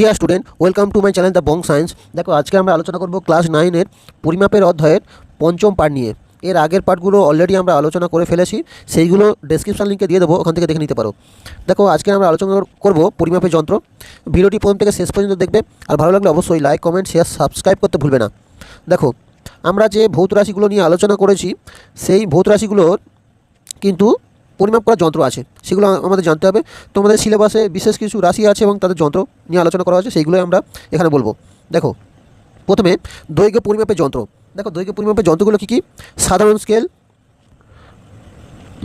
Dear student welcome to my channel the Bong science দেখো, আজকে আমরা আলোচনা করব ক্লাস নাইনের পরিমাপের অধ্যায়ের পঞ্চম পার্ট নিয়ে। এর আগের পার্টগুলো অলরেডি আমরা আলোচনা করে ফেলেছি, সেইগুলো ডেসক্রিপশন লিঙ্কে দিয়ে দেবো, ওখান থেকে দেখে নিতে পারো। দেখো, আজকে আমরা আলোচনা করব পরিমাপের যন্ত্র। ভিডিওটি প্রথম থেকে শেষ পর্যন্ত দেখবে, আর ভালো লাগলে অবশ্যই লাইক কমেন্ট শেয়ার সাবস্ক্রাইব করতে ভুলবে না। দেখো, আমরা যে ভৌত রাশিগুলো নিয়ে আলোচনা করেছি, সেই ভৌত রাশিগুলোর কিন্তু পরিমাপ করার যন্ত্র আছে। সেগুলো আমাদের জানতে হবে। তোমাদের সিলেবাসে বিশেষ কিছু রাশি আছে এবং তাদের যন্ত্র নিয়ে আলোচনা করা আছে সেইগুলোই আমরা এখানে বলব। দেখো, প্রথমে দৈর্ঘ্য পরিমাপের যন্ত্র। দেখো, দৈর্ঘ্য পরিমাপের যন্ত্রগুলো কী কী? সাধারণ scale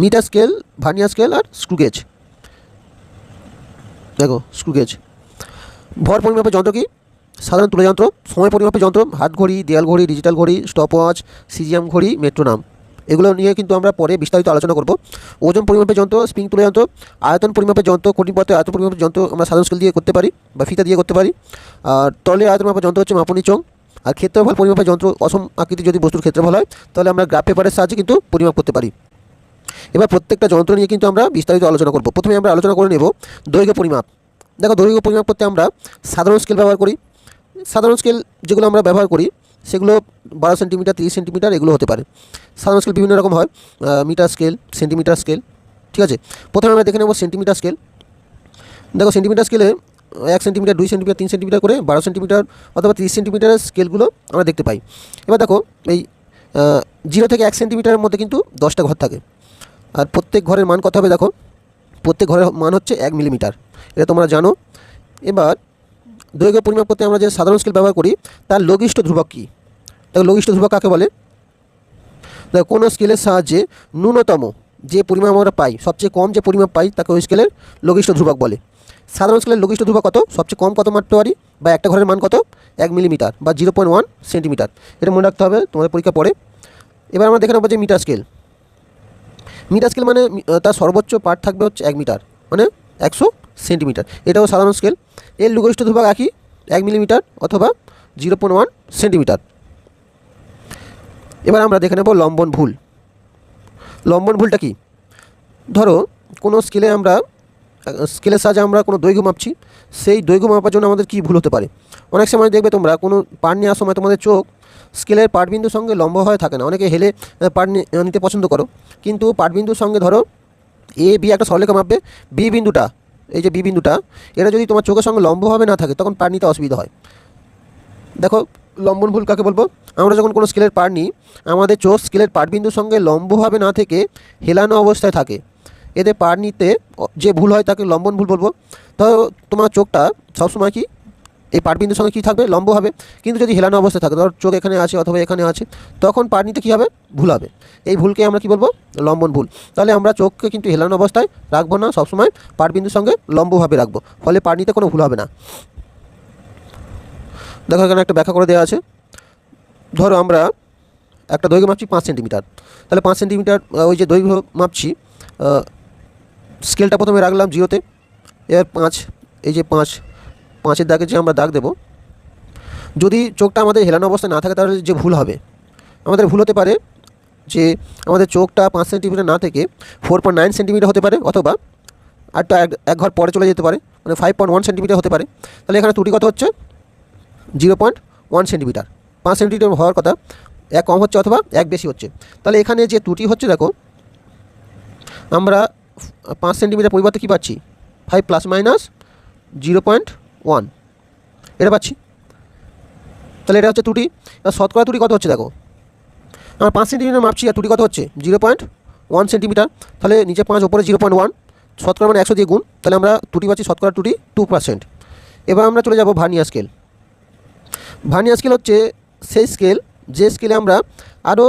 meter scale vernier scale আর স্ক্রুগেজ দেখো স্ক্রুগেজ ভর পরিমাপের যন্ত্র কি? সাধারণ তুলে যন্ত্র, সময় পরিমাপের যন্ত্র, হাত ঘড়ি, দেয়াল ঘড়ি ডিজিটাল ঘড়ি স্টপ ওয়াচ সিজিএম ঘড়ি মেট্রোনাম এগুলো নিয়ে কিন্তু আমরা পরে বিস্তারিত আলোচনা করব। ওজন পরিমাপের যন্ত্র, স্প্রিং তুলে যন্ত্র, আয়তন পরিমাপের যন্ত্র, কঠিন পথে আয়তন পরিমাপের যন্ত্র আমরা সাধারণ স্কেল দিয়ে করতে পারি বা ফিতা দিয়ে করতে পারি। আর তলে আয়তন মাপের যন্ত্র হচ্ছে মাপনি চং। আর ক্ষেত্রফল পরিমাপের যন্ত্র, অসম আকৃতি যদি বস্তুর ক্ষেত্রফল হয়, তাহলে আমরা গ্রাফ পেপারের সাহায্যে কিন্তু পরিমাপ করতে পারি। এবার প্রত্যেকটা যন্ত্র নিয়ে কিন্তু আমরা বিস্তারিত আলোচনা করব। প্রথমে আমরা আলোচনা করে নেব দৈর্ঘ্য পরিমাপ। দেখো দৈর্ঘ্য পরিমাপ করতে আমরা সাধারণ স্কেল ব্যবহার করি। সাধারণ স্কেল যেগুলো আমরা ব্যবহার করি সেগুলো বারো সেন্টিমিটার, তিরিশ সেন্টিমিটার এগুলো হতে পারে। সাধারণ স্কেল বিভিন্ন রকম হয়। মিটার স্কেল সেন্টিমিটার স্কেল ঠিক আছে? প্রথমে আমরা দেখে নেব সেন্টিমিটার স্কেল দেখো সেন্টিমিটার স্কেলে এক সেন্টিমিটার দুই সেন্টিমিটার তিন সেন্টিমিটার করে বারো সেন্টিমিটার অথবা তিরিশ সেন্টিমিটারের স্কেলগুলো আমরা দেখতে পাই। এবার দেখো এই জিরো থেকে এক সেন্টিমিটারের মধ্যে কিন্তু দশটা ঘর থাকে। আর প্রত্যেক ঘরের মান কত হবে দেখো? প্রত্যেক ঘরের মান হচ্ছে এক মিলিমিটার এটা তোমরা জানো। এবার দৈর্ঘ্য পরিমাপ করতে আমরা যে সাধারণ স্কেল ব্যবহার করি, তার লঘিষ্ঠ ধ্রুবক কী? দেখো লঘিষ্ঠ ধ্রুবক কাকে বলে? দেখো কোনো স্কেলের সাহায্যে ন্যূনতম যে পরিমাপ আমরা পাই, সবচেয়ে কম যে পরিমাপ পাই, তাকে ওই স্কেলের লঘিষ্ঠ ধ্রুবক বলে। সাধারণ স্কেলের লঘিষ্ঠ ধ্রুবক কত? সবচেয়ে কম কত মারতে পারি? বা একটা ঘরের মান কত? এক মিলিমিটার বা জিরো পয়েন্ট ওয়ান সেন্টিমিটার এটা মনে রাখতে হবে তোমাদের পরীক্ষা পড়ে এবার আমরা দেখে নেব যে মিটার স্কেল মিটার স্কেল মানে তার সর্বোচ্চ পার্ট থাকবে হচ্ছে এক মিটার মানে একশো সেন্টিমিটার এটাও সাধারণ স্কেল এর লঘিষ্ঠ ধ্রুবক একই এক মিলিমিটার অথবা জিরো ওয়ান সেন্টিমিটার এবার আমরা দেখে নেব লম্বন ভুল। লম্বন ভুলটা কি? ধরো, কোনো স্কেলে আমরা স্কেলের সাহায্যে আমরা কোনো দৈর্ঘ্য মাপছি, সেই দৈর্ঘ্য মাপার জন্য আমাদের কী ভুল হতে পারে? অনেক সময় দেখবে তোমরা কোনো পার নেওয়ার সময় তোমাদের চোখ স্কেলের পাটবিন্দুর সঙ্গে লম্ব হয়ে থাকে না। অনেকে হেলে পাট নিতে পছন্দ করো। কিন্তু পাটবিন্দুর সঙ্গে ধরো এ বি একটা সরলেখা মাপবে বি বিন্দুটা এই যে বিবিন্দুটা, এটা যদি তোমার চোখের সঙ্গে লম্বভাবে না থাকে, তখন পার নিতে অসুবিধা হয়। দেখো, লম্বন ভুল কাকে বলব? আমরা যখন কোনো স্কেলের পার নিই, আমাদের চোখ স্কেলের পাটবিন্দুর সঙ্গে লম্বভাবে না থেকে হেলানো অবস্থায় থাকে। এতে পার নিতে যে ভুল হয় তাকে লম্বন ভুল বলব। তো তোমার চোখটা সবসময় কি এই পাটবিন্দুর সঙ্গে কী থাকবে? লম্ব হবে কিন্তু যদি হেলানো অবস্থায় থাকে, ধর চোখ এখানে আছে অথবা এখানে আছে, তখন পার নিতে কী হবে? ভুল হবে। এই ভুলকে আমরা কি বলব? লম্বন ভুল। তাহলে আমরা চোখকে কিন্তু হেলানো অবস্থায় রাখব না, সবসময় পাটবিন্দুর সঙ্গে লম্বভাবে রাখব। ফলে পার নিতে কোনো ভুল হবে না। দেখো এখানে একটা ব্যাখ্যা করে দেওয়া আছে। ধরো আমরা একটা দৈর্ঘ্য মাপছি পাঁচ সেন্টিমিটার। তাহলে পাঁচ সেন্টিমিটার ওই যে দৈর্ঘ্য মাপছি স্কেলটা প্রথমে রাখলাম জিরোতে। এবার পাঁচ, এই যে পাঁচ পাঁচের দাগে যে আমরা দাগ দেব, যদি চোখটা আমাদের হেলানো অবস্থায় না থাকে, তাহলে যে ভুল হবে। আমাদের ভুল হতে পারে যে আমাদের চোখটা পাঁচ সেন্টিমিটার না থেকে ফোর পয়েন্ট নাইন সেন্টিমিটার হতে পারে, অথবা আরটা এক এক ঘর পরে চলে যেতে পারে মানে ফাইভ পয়েন্ট ওয়ান সেন্টিমিটার হতে পারে। তাহলে এখানে ত্রুটি কত হচ্ছে? Zero point one centimetre. পাঁচ সেন্টিমিটার হওয়ার কথা, এক কম হচ্ছে অথবা এক বেশি হচ্ছে। তাহলে এখানে যে ত্রুটি হচ্ছে, দেখো, আমরা পাঁচ সেন্টিমিটার পরিবর্তে কী পাচ্ছি? Five plus minus zero point one. এটা পাচ্ছি। তাহলে এটা হচ্ছে ত্রুটি। শতকরা ত্রুটি কত হচ্ছে দেখো? আমার পাঁচ সেন্টিমিটার মাপছি আর ত্রুটি কত হচ্ছে? Zero point one centimetre. তাহলে নিচে পাঁচ, ওপরে জিরো পয়েন্ট ওয়ান। শতকরা মানে একশো দিয়ে গুণ। তাহলে আমরা ত্রুটি পাচ্ছি, শতকরা ত্রুটি টু পার্সেন্ট। এবার আমরা চলে যাব ভার্নিয়া স্কেল। ভার্নিয়া স্কেল হচ্ছে সেই স্কেল, যে স্কেলে আমরা আরও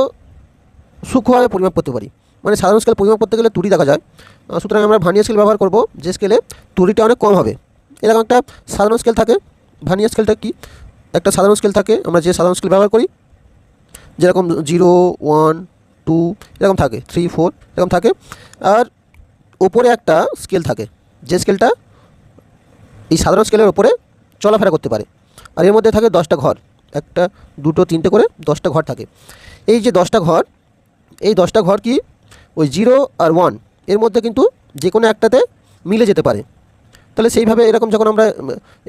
সূক্ষ্মভাবে পরিমাপ করতে পারি। মানে সাধারণ স্কেল পরিমাপ করতে গেলে ত্রুটি দেখা যায়। সুতরাং আমরা ভার্নিয়া স্কেল ব্যবহার করব, যে স্কেলে ত্রুটিটা অনেক কম হবে। এরকম একটা সাধারণ স্কেল থাকে। ভার্নিয়ার স্কেলটা কি? একটা সাধারণ স্কেল থাকে, আমরা যে সাধারণ স্কেল ব্যবহার করি, যেরকম জিরো ওয়ান টু এরকম থাকে থ্রি ফোর এরকম থাকে। আর ওপরে একটা স্কেল থাকে, যে স্কেলটা এই সাধারণ স্কেলের ওপরে চলাফেরা করতে পারে। আর এর মধ্যে থাকে দশটা ঘর, একটা, দুটো, তিনটে করে দশটা ঘর থাকে। এই যে দশটা ঘর, এই দশটা ঘর কি? ওই জিরো আর ওয়ানের মধ্যে কিন্তু যে কোনো একটাতে মিলে যেতে পারে। তাহলে সেইভাবে এরকম যখন আমরা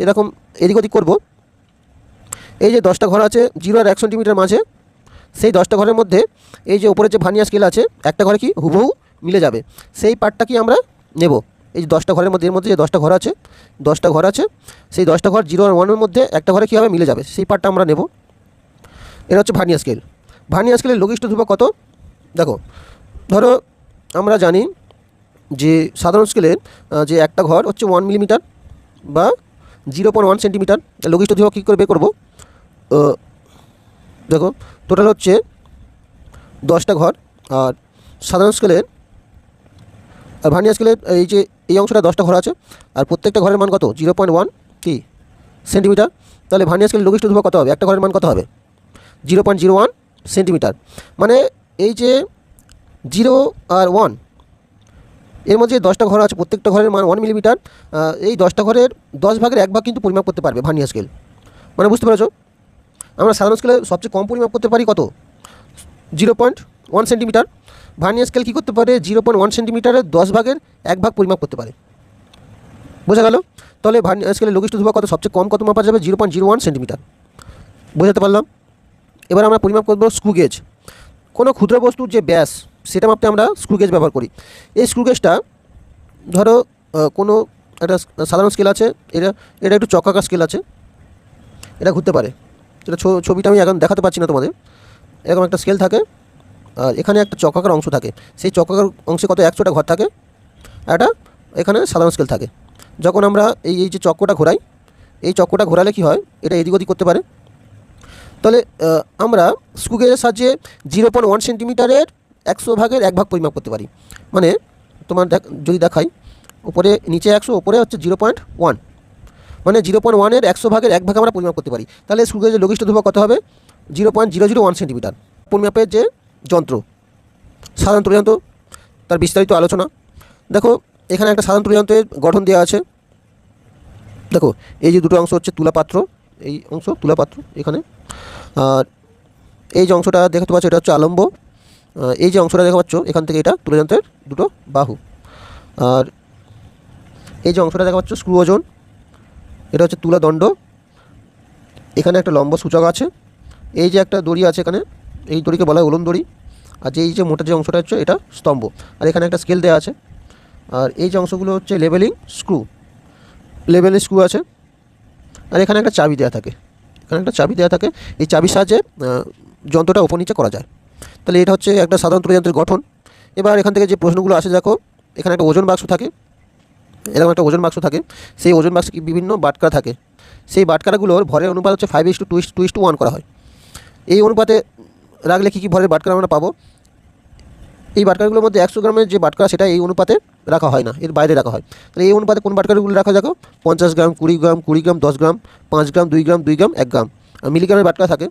এরকম এদিক ওদিক করব, এই যে দশটা ঘর আছে জিরো আর এক সেন্টিমিটার মাঝে, সেই দশটা ঘরের মধ্যে এই যে উপরে যে ভানিয়া স্কেল আছে, একটা ঘরে কি হুবহু মিলে যাবে। সেই পার্টটা কি আমরা নেব? এই যে দশটা ঘরের মধ্যে, এর মধ্যে যে দশটা ঘর আছে, দশটা ঘর আছে, সেই দশটা ঘর জিরো আর ওয়ানের মধ্যে একটা ঘরে কী হবে মিলে যাবে? সেই পার্টটা আমরা নেব। এটা হচ্ছে ভানিয়া স্কেল ভানিয়া স্কেলের লঘিষ্ঠ ধ্রুবক কত? দেখো, ধরো আমরা জানি যে সাধারণ স্কেলের যে একটা ঘর হচ্ছে ওয়ান মিলিমিটার বা জিরো পয়েন্ট ওয়ান সেন্টিমিটার লঘিষ্ঠ ধ্রুবক কী করে বের করব? দেখো টোটাল হচ্ছে দশটা ঘর। আর সাধারণ স্কেলের আর ভার্নিয়ার স্কেলের এই যে, এই অংশটা দশটা ঘর আছে। আর প্রত্যেকটা ঘরের মান কত? জিরো পয়েন্ট ওয়ান কি? সেন্টিমিটার তাহলে ভার্নিয়ার স্কেলের লঘিষ্ঠ ধ্রুবক কত হবে? একটা ঘরের মান কত হবে? Zero point zero one centimetre মানে এই যে জিরো আর ওয়ান এর মধ্যে দশটা ঘর আছে, প্রত্যেকটা ঘরের মান ওয়ান মিলিমিটার এই দশটা ঘরের দশ ভাগের এক ভাগ কিন্তু পরিমাপ করতে পারবে ভার্নিয়ার স্কেল মানে বুঝতে পেরেছ? আমরা সাধারণ স্কেলে সবচেয়ে কম পরিমাপ করতে পারি কত? Zero point one centimetre vernier scale কী করতে পারে? জিরো পয়েন্ট ওয়ান সেন্টিমিটারের দশ ভাগের এক ভাগ পরিমাপ করতে পারে। বোঝা গেল? তাহলে ভার্নিয়ার স্কেলের লঘিষ্ঠ ধ্রুবক কত? সবচেয়ে কম কত মাপা যাবে? Zero point zero one centimetre বোঝাতে পারলাম? এবার আমরা পরিমাপ করব স্ক্রু গেজ কোনো ক্ষুদ্র বস্তুর যে ব্যাস সেটা মাপতে আমরা স্ক্রু গেজ ব্যবহার করি। এই স্ক্রু গেজটা ধরো কোনো একটা সাধারণ স্কেল আছে, এটা এটা একটু চক্রাকার স্কেল আছে, এটা ঘুরতে পারে। ছ- ছবিটা আমি এখন দেখাতে পারছি না তোমাদের। এরকম একটা স্কেল থাকে, আর এখানে একটা চক্রাকার অংশ থাকে। সেই চক্রাকার অংশে কত, একশোটা ঘর থাকে, একটা এখানে সাধারণ স্কেল থাকে। যখন আমরা এই এই যে চক্রটা ঘোরাই, এই চক্রটা ঘোরালে কি হয়, এটা এদিক ওদিক করতে পারে। তাহলে আমরা স্কুগেজের সাহায্যে জিরো পয়েন্ট ওয়ান সেন্টিমিটারের একশো ভাগের এক ভাগ পরিমাপ করতে পারি। মানে তোমার যদি দেখাই, উপরে, নিচে একশো, উপরে হচ্ছে জিরো পয়েন্ট ওয়ান। মানে জিরো পয়েন্ট ওয়ানের একশো ভাগের এক ভাগ আমরা পরিমাপ করতে পারি। তাহলে স্কুগেজের লঘিষ্ঠ ধ্রুবক কত হবে? Zero point zero zero one centimetre. পরিমাপের যে যন্ত্র, সাধারণ যন্ত্র, তার বিস্তারিত আলোচনা। দেখো, এখানে একটা সাধারণ যন্ত্রের গঠন দেওয়া আছে। দেখো, এই যে দুটো অংশ হচ্ছে তুলা পাত্র এই অংশ তুলা পাত্র এখানে। আর এই যে অংশটা দেখতে পাচ্ছ, এটা হচ্ছে আলম্ব। এই যে অংশটা দেখা পাচ্ছ, এখান থেকে এটা তুলা যন্ত্রের দুটো বাহু। আর এই যে অংশটা দেখা পাচ্ছ, স্ক্রু ওজন, এটা হচ্ছে তুলা দণ্ড। এখানে একটা লম্ব সূচক আছে। এই যে একটা দড়ি আছে এখানে, এই দড়িকে বলা হয় ওলন দড়ি। আর যে এই যে মোটা যে অংশটা হচ্ছে, এটা স্তম্ভ। আর এখানে একটা স্কেল দেওয়া আছে। আর এই যে অংশগুলো হচ্ছে লেভেলিং স্ক্রু। লেভেলিং স্ক্রু আছে। আর এখানে একটা চাবি দেওয়া থাকে। এখানে একটা চাবি দেওয়া থাকে। এই চাবির সাহায্যে যন্ত্রটা ওপর নিচে করা যায়। তাহলে এটা হচ্ছে একটা সাধারণ যন্ত্রের গঠন। এবার এখান থেকে যে প্রশ্নগুলো আসে, দেখো, এখানে একটা ওজন বাক্স থাকে, এরকম একটা ওজন বাক্স থাকে, সেই ওজন বাক্সে বিভিন্ন বাটকারা থাকে। সেই বাটকারাগুলোর ভরের অনুপাত হচ্ছে five is to two to two one করা হয়। এই অনুপাতে রাখলে কী কী ভরের বাটকারা আমরা পাবো? এই বাটকারগুলোর মধ্যে একশো গ্রামের যে বাটকারা, সেটা এই অনুপাতে রাখা হয় না, এর বাইরে রাখা হয়। তাহলে এই অনুপাতে কোন বাটকারগুলো রাখা দেখো, পঞ্চাশ গ্রাম, কুড়ি গ্রাম কুড়ি গ্রাম, দশ গ্রাম, পাঁচ গ্রাম, দুই গ্রাম দুই গ্রাম, এক গ্রাম। আর মিলিগ্রামের বাটকা থাকে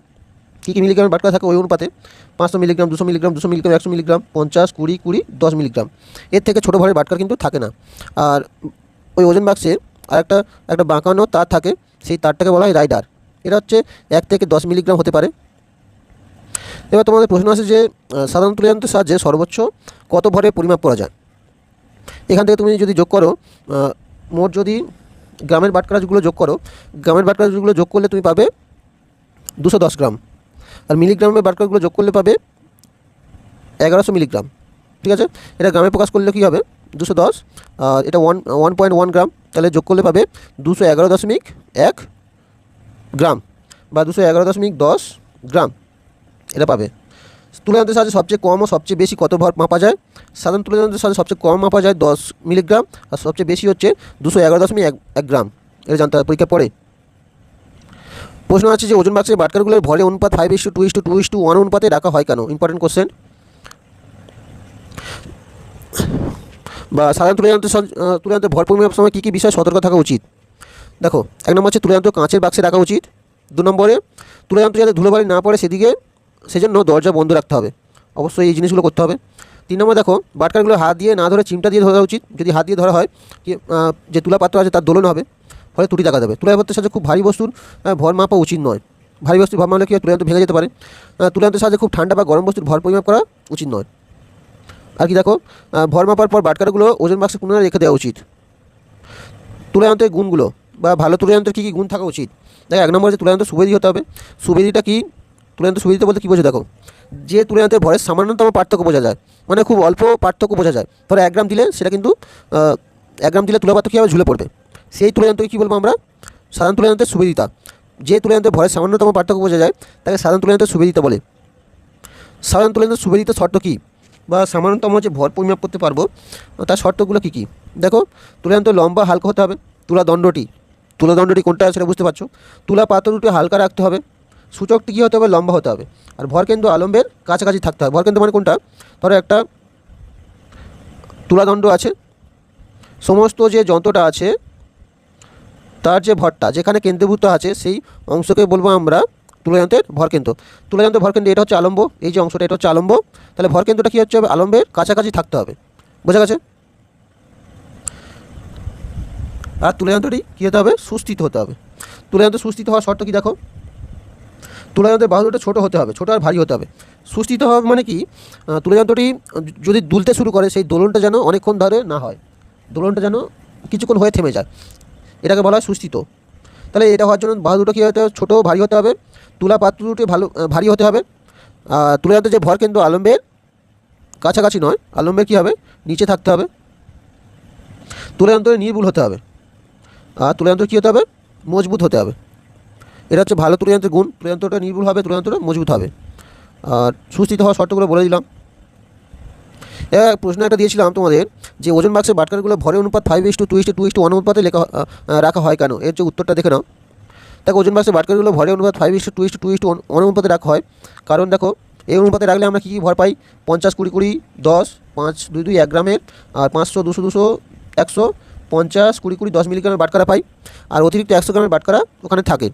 কী কী মিলিগ্রামের বাটকা থাকে ওই অনুপাতে? পাঁচশো মিলিগ্রাম, দুশো মিলিগ্রাম দুশো মিলিগ্রাম, একশো মিলিগ্রাম, পঞ্চাশ, কুড়ি কুড়ি, দশ মিলিগ্রাম। এর থেকে ছোটো ভরের বাটকার কিন্তু থাকে না। আর ওই ওজন বাক্সে আর একটা একটা বাঁকানো তার থাকে, সেই তারটাকে বলা হয় রাইডার। এটা হচ্ছে এক থেকে দশ মিলিগ্রাম হতে পারে। এবার তোমাদের প্রশ্ন আছে যে সাধারণ তুলযন্ত্রের সাহায্যে সর্বোচ্চ কত ভরে পরিমাপ করা যায়? এখান থেকে তুমি যদি যোগ করো মোট যদি গ্রামের বাটকারাজগুলো যোগ করো, গ্রামের বাটকারাজগুলো যোগ করলে তুমি পাবে দুশো দশ গ্রাম। আর মিলিগ্রামের বাটকারগুলো যোগ করলে পাবে এগারোশো মিলিগ্রাম, ঠিক আছে? এটা গ্রামে প্রকাশ করলে কী হবে? দুশো দশ, আর এটা one one point one gram তাহলে যোগ করলে পাবে দুশো এগারো দশমিক এক গ্রাম বা দুশো এগারো দশমিক দশ গ্রাম এটা পাবে। তুলাযন্ত্রের সাহায্যে সবচেয়ে কম ও সবচেয়ে বেশি কত ভর মাপা যায়? সাধারণ তুলাযন্ত্রের সাহায্যে সবচেয়ে কম মাপা যায় দশ মিলিগ্রাম, আর সবচেয়ে বেশি হচ্ছে দুশো এগারো দশমিক এক গ্রাম। এটা জানতে পরীক্ষা পড়ে প্রশ্ন আছে যে ওজন বাক্সের বাটকারগুলোর ভরে অনুপাত five is to two is to two is to one অনুপাতে রাখা হয় কেন? ইম্পর্টেন্ট কোশ্চেন বা সাধারণ সং- আহ, তুলাযন্ত্রের ভর পরিমাপের সময় কী কী বিষয়ে সতর্ক থাকা উচিত? দেখো এক নম্বর হচ্ছে তুলাযন্ত্র কাঁচের বাক্সে রাখা উচিত। দু নম্বরে তুলাযন্ত্র যাতে ধুলোবালি না পড়ে সেদিকে সেজন্য দরজা বন্ধ রাখতে হবে। অবশ্যই এই জিনিসগুলো করতে হবে। তিন নম্বর দেখো বাটকারগুলো হাত দিয়ে না ধরে চিমটা দিয়ে ধরা উচিত। যদি হাত দিয়ে ধরা হয় যে তুলা পাত্র আছে তার দোলন হবে। ফলে ত্রুটি দেখা দেবে। তুলা পাত্রের সাথে খুব ভারী বস্তুর ভর মাপা উচিত নয়। ভারী বস্তুর ভর মাপলে কি তুলাযন্ত্র ভেঙে যেতে পারে। তুলাযন্ত্রের সাহায্যে খুব ঠান্ডা বা গরম বস্তুর ভর পরিমাপ করা উচিত নয়। আর কি দেখো? ভর মাপার পর বাটকারগুলো ওজন বাক্সে পুনরায় রেখে দেওয়া উচিত। তুলাযন্ত্রের গুণগুলো বা ভালো তুলাযন্ত্রের কী কী গুণ থাকা উচিত? দেখো, এক নম্বর যে তুলাযন্ত্র সুবেদি হতে হবে। সুবেদিটা কি? তুলাযন্ত্র সুবেদিতে বলতে কী বোঝে দেখো? যে তুলাযন্ত্রের ভরের সামান্যতম পার্থক্য বোঝা যায়। মানে খুব অল্প পার্থক্য বোঝা যায়। ধরো এক গ্রাম দিলে সেটা কিন্তু এক গ্রাম দিলে তুলা পার্থক্য কীভাবে ঝুলে পড়বে। সেই তুলাযন্ত্রকে কী বলব আমরা? সাধারণ তুলাযন্ত্রের সুবেদিতা যে তুলাযন্ত্রের ভরের সামান্যতম পার্থক্য বোঝা যায়, তাকে সাধারণ তুলাযন্ত্রের সুবেদিতা বলে। সাধারণ তুলনায় সুবেদিত শর্ত কী? বা সামান্যতম যে ভর পরিমাপ করতে পারব, তার শর্তগুলো কী কী? দেখো তুলান্ত লম্বা হালকা হতে হবে, তুলা দণ্ডটি। তুলা দণ্ডটি কোনটা সেটা বুঝতে পারছ? তুলা পাথরটি হালকা রাখতে হবে, সূচকটি কী হতে হবে? লম্বা হতে হবে। আর ভর কিন্তু আলম্বের কাছাকাছি থাকতে হবে। ভর কিন্তু মানে কোনটা? ধরো একটা তুলাদণ্ড আছে, সমস্ত যে যন্ত্রটা আছে তার যে ভরটা, যেখানে কেন্দ্রীভূত আছে, সেই অংশকে বলব আমরা তুলাযন্ত্রের ভরকেন্দ্র। তুলাযন্ত্রের ভরকেন্দ্র, এটা হচ্ছে আলম্ব। এই যে অংশটা, এটা হচ্ছে আলম্ব। তাহলে ভরকেন্দ্রটা কী হচ্ছে? হবে আলম্বের কাছাকাছি থাকতে হবে। বোঝা গেছে? আর তুলাযন্ত্রটি কী হতে হবে? সুস্থিত হতে হবে। তুলাযন্ত্র সুস্থিত হওয়ার শর্ত কী দেখো? তুলাযন্ত্রের বাহুটা ছোটো হতে হবে, ছোটো আর ভারী হতে হবে। সুস্থিত হবে মানে কি? তুলাযন্ত্রটি যদি দুলতে শুরু করে, সেই দোলনটা যেন অনেকক্ষণ ধরে না হয়। দোলনটা যেন কিছুক্ষণ হয়ে থেমে যায়। এটাকে বলা হয় সুস্থিত। তাহলে এটা হওয়ার জন্য বাহু দুটো কী হতে হবে? ছোটো ভারী হতে হবে। তুলা পাত্র দুটি ভালো ভারী হতে হবে। আর তুলাযন্ত্রের যে ভর কিন্তু আলম্বের কাছাকাছি নয়, আলম্বের কী হবে? নিচে থাকতে হবে। তুলাযন্ত্রে নির্ভুল হতে হবে। আর তুলাযন্ত্র কী হতে হবে? মজবুত হতে হবে। এটা হচ্ছে ভালো তুলে তুলাযন্ত্রের গুণ। তুলাযন্ত্রটা নির্ভুল হবে তুলাযন্ত্রটা মজবুত হবে। আর সুস্থিত হওয়ার শর্তগুলো বলে দিলাম। প্রশ্ন একটা দিয়েছিলাম তোমাদের যে ওজন বাক্সের বাটকারগুলো ভরে অনুপাত five is to two is to two is to one অনুপাতে লেখা রাখা হয় কেন? এর যে উত্তরটা দেখে নাও। দেখো, ওজন বাক্সের বাটকারগুলো ভরে অনুপাত five is to two is to two is to one অনুপাতে রাখা হয়। কারণ দেখো, এই অনুপাতে রাখলে আমরা কী কী ভর পাই? পঞ্চাশ, কুড়ি কুড়ি, দশ, পাঁচ, দুই দুই, এক গ্রামের, আর পাঁচশো, দুশো দুশো, একশো, পঞ্চাশ, কুড়ি কুড়ি, দশ মিলিগ্রামের বাটকারা পাই। আর অতিরিক্ত একশো গ্রামের বাটকারা ওখানে থাকে।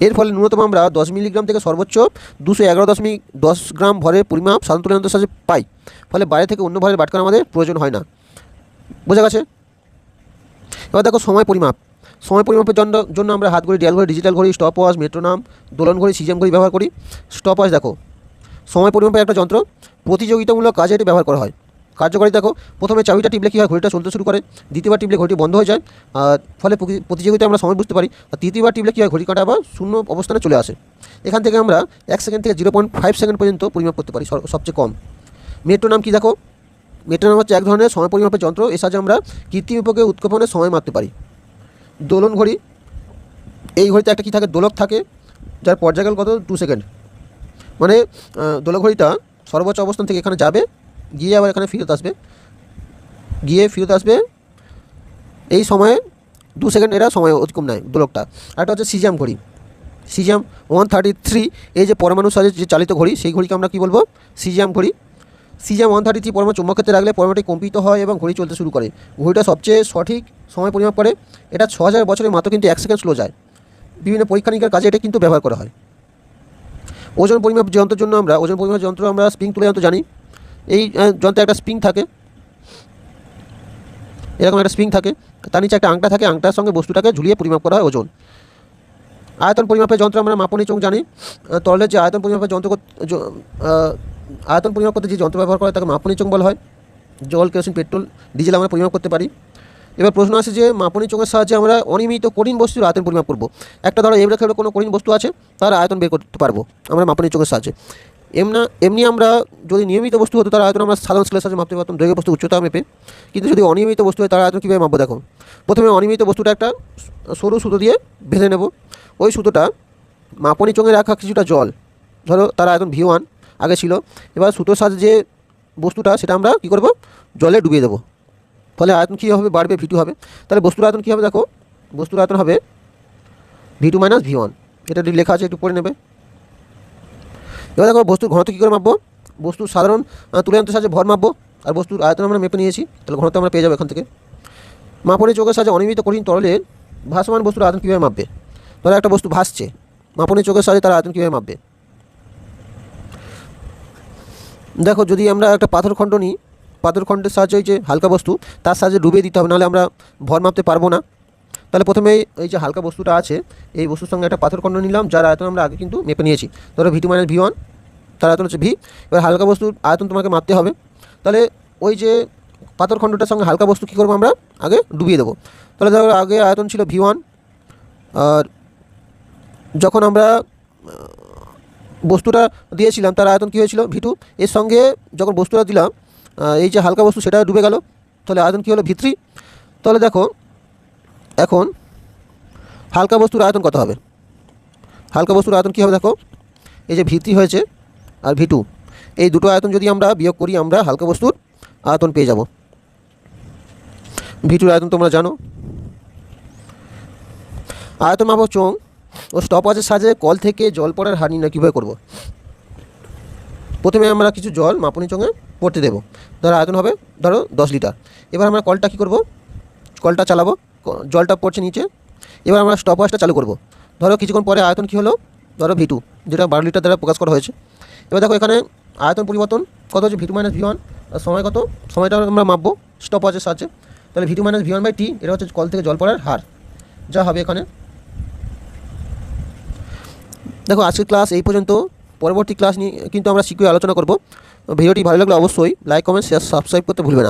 এর ফলে ন্যূনতম আমরা দশ মিলিগ্রাম থেকে সর্বোচ্চ দুশো এগারো দশমিক দশ গ্রাম ভরের পরিমাপ সাধারণ তুলনার সাহায্যে পাই। ফলে বাইরে থেকে অন্য ভরের বাটকার আমাদের প্রয়োজন হয় না। বোঝা গেছে? এবার দেখো সময় পরিমাপ। সময় পরিমাপের জন্য জন্য আমরা হাত ঘড়ি ডিয়াল ঘড়ি, ডিজিটাল ঘড়ি স্টপ ওয়াচ মেট্রোনাম দোলন ঘড়ি সিজাম ঘড়ি ব্যবহার করি। স্টপ ওয়াচ দেখো। সময় পরিমাপের একটা যন্ত্র প্রতিযোগিতামূলক কাজে এটি ব্যবহার করা হয়। কার্যকারী। দেখো, প্রথমে চাবিটা টিপলে কী হয়, ঘড়িটা চলতে শুরু করে, দ্বিতীয়বার টিপলে ঘড়িটি বন্ধ হয়ে যায় আর ফলে প্রতি- প্রতিযোগিতায় আমরা সময় বুঝতে পারি, আর তৃতীয়বার টিপলে কী হয় ঘড়ি কাঁটা আবার শূন্য অবস্থানে চলে আসে। এখান থেকে আমরা এক সেকেন্ড থেকে জিরো পয়েন্ট ফাইভ সেকেন্ড পর্যন্ত পরিমাপ করতে পারি সবচেয়ে কম। মেট্রো নাম কি দেখো? মেট্রো নাম হচ্ছে এক ধরনের সময় পরিমাপের যন্ত্র, এর সাহায্যে আমরা কৃত্রিম উপকে উৎক্ষেপণের সময় মাপতে পারি। দোলন ঘড়ি, এই ঘড়িতে একটা কী থাকে, দোলক থাকে, যার পর্যায়কাল কত টু সেকেন্ড মানে দোলক ঘড়িটা সর্বোচ্চ অবস্থান থেকে এখানে যাবে গিয়ে আবার এখানে ফিরত আসবে। গিয়ে ফিরত আসবে। এই সময়ে দু সেকেন্ড এরা সময় অতিক্রম নেয় দোলকটা আর একটা হচ্ছে সিজাম ঘড়ি। সিজাম ওয়ান থার্টি থ্রি এই যে পরমাণু সাজে যে চালিত ঘড়ি, সেই ঘড়িকে আমরা কী বলব? সিজাম ঘড়ি। সিজাম ওয়ান থার্টি থ্রি পরমাণু চুম্বক ক্ষেত্রে রাখলে পরমাণুটি কম্পিত হয় এবং ঘড়ি চলতে শুরু করে। ঘড়িটা সবচেয়ে সঠিক সময় পরিমাপ করে। এটা ছ হাজার বছরের মাত্র কিন্তু এক সেকেন্ড স্লো যায়। বিভিন্ন পরীক্ষা নিরীক্ষার কাজে এটা কিন্তু ব্যবহার করা হয়। ওজন পরিমাপ যন্ত্রের জন্য আমরা ওজন পরিমাপ যন্ত্র আমরা স্প্রিং তুলে যন্ত্র জানি। এই যন্ত্রে একটা স্প্রিং থাকে। এরকম একটা স্প্রিং থাকে। তার নিচে একটা আংটা থাকে। আংটার সঙ্গে বস্তুটাকে ঝুলিয়ে পরিমাপ করা হয় ওজন। আয়তন পরিমাপের যন্ত্র আমরা মাপনী চোখ জানি। তরলের যে আয়তন পরিমাপের যন্ত্র আয়তন পরিমাপ করতে যে যন্ত্র ব্যবহার করে তাকে মাপনী চোখ বলা হয়। জল, কেরোসিন, পেট্রোল, ডিজেল আমরা পরিমাপ করতে পারি। এবার প্রশ্ন আসে যে মাপনী চোখের সাহায্যে আমরা অনিয়মিত কঠিন বস্তুর আয়তন পরিমাপ করব। একটা ধরো এবড়ে খেবড়ে কোনো কঠিন বস্তু আছে, তার আয়তন বের করতে পারব। আমরা মাপনী চোখের সাহায্যে। এমনা, এমনি আমরা যদি নিয়মিত বস্তু হতো তার আয়তন আমরা সাধারণ স্কেলের সাথে মাপতে পারতাম। দৈর্ঘ্য বস্তু উচ্চতা মেপে। কিন্তু যদি অনিয়মিত বস্তু হয় তার আয়তন কীভাবে মাপবো দেখো? প্রথমে অনিয়মিত বস্তুটা একটা সরু সুতো দিয়ে বেঁধে নেব। ওই সুতোটা মাপনি চোঙে রাখা কিছুটা জল। ধরো, তার আয়তন ভি ওয়ান, আগে ছিল। এবার সুতোর সাথে যে বস্তুটা, সেটা আমরা কী করব? জলে ডুবিয়ে দেবো। ফলে আয়তন কী হবে? বাড়বে, ভি টু হবে। তাহলে বস্তুর আয়তন কী হবে দেখো? বস্তুর আয়তন হবে V two minus V one. এটা লেখা আছে, একটু পড়ে নেবে। এবার দেখো বস্তুর ঘনত্ব কী করে মাপবো? বস্তুর সাধারণ আহ, তুলাযন্ত্রের সাহায্যে ভর মাপবো আর বস্তুর আয়তন আমরা মেপে নিয়েছি তাহলে ঘনত্ব আমরা পেয়ে যাব এখান থেকে। মাপনের চোখের সাহায্যে অনিয়মিত কঠিন তরলের ভাসমান বস্তুর আয়তন কীভাবে মাপবে? ধরো একটা বস্তু ভাসছে মাপনের চোখের সাহায্যে তার আয়তন কীভাবে মাপবে? দেখো যদি আমরা একটা পাথর খণ্ড নিই পাথর খণ্ডের সাহায্যে যে হালকা বস্তু তার সাহায্যে ডুবিয়ে দিতে হবে নাহলে আমরা ভর মাপতে পারব না। তাহলে প্রথমে এই যে হালকা বস্তুটা আছে, এই বস্তুর সঙ্গে একটা পাথর খণ্ড নিলাম, যার আয়তন আমরা আগে কিন্তু মেপে নিয়েছি। ধরো V two minus V one তার আয়তন হচ্ছে ভি এবার হালকা বস্তুর আয়তন তোমাকে মাপতে হবে। তাহলে ওই যে পাথর খণ্ডটার সঙ্গে হালকা বস্তু কী করব আমরা? আগে ডুবিয়ে দেবো। তাহলে ধরো আগে আয়তন ছিল ভি ওয়ান আর যখন আমরা বস্তুটা দিয়েছিলাম, তার আয়তন কী হয়েছিল? ভি টু এর সঙ্গে যখন বস্তুটা দিলাম এই যে হালকা বস্তু সেটা ডুবে গেল। তাহলে আয়তন কী হলো? ভি থ্রি তাহলে দেখো এখন হালকা বস্তুর আয়তন কত হবে? হালকা বস্তুর আয়তন কী হবে দেখো? এই যে ভিত্তি হয়েছে আর ভিটু এই দুটো আয়তন যদি আমরা বিয়োগ করি, আমরা হালকা বস্তুর আয়তন পেয়ে যাব। ভি টুর আয়তন তোমরা জানো। আয়তন মাপো চোং ও স্টপওয়াচের সাহায্যে কল থেকে জল পড়ার হার নির্ণয় কীভাবে করব? প্রথমে আমরা কিছু জল মাপনি চোঙে পড়তে দেবো। ধরো আয়তন হবে, ধরো দশ লিটার। এবার আমরা কলটা কী করব? কলটা চালাবো। জলটা পড়ছে নিচে। এবার আমরা স্টপওয়াচটা চালু করব। ধরো কিছুক্ষণ পরে আয়তন কী হলো? ধরো ভি টু যেটা বারো লিটার দ্বারা প্রকাশ করা হয়েছে। এবার দেখো এখানে আয়তন পরিবর্তন, কত হচ্ছে? V two minus V one আর সময় কত? সময়টা আমরা মাপবো স্টপওয়াচের সাহায্যে। তাহলে V two minus V one by T এটা হচ্ছে কল থেকে জল পড়ার হার। যা হবে এখানে। দেখো, আজকের ক্লাস এই পর্যন্ত। পরবর্তী ক্লাস নিয়ে কিন্তু আমরা শীঘ্রই আলোচনা করব। ভিডিওটি ভালো লাগলে অবশ্যই লাইক কমেন্ট শেয়ার সাবস্ক্রাইব করতে ভুলবে না।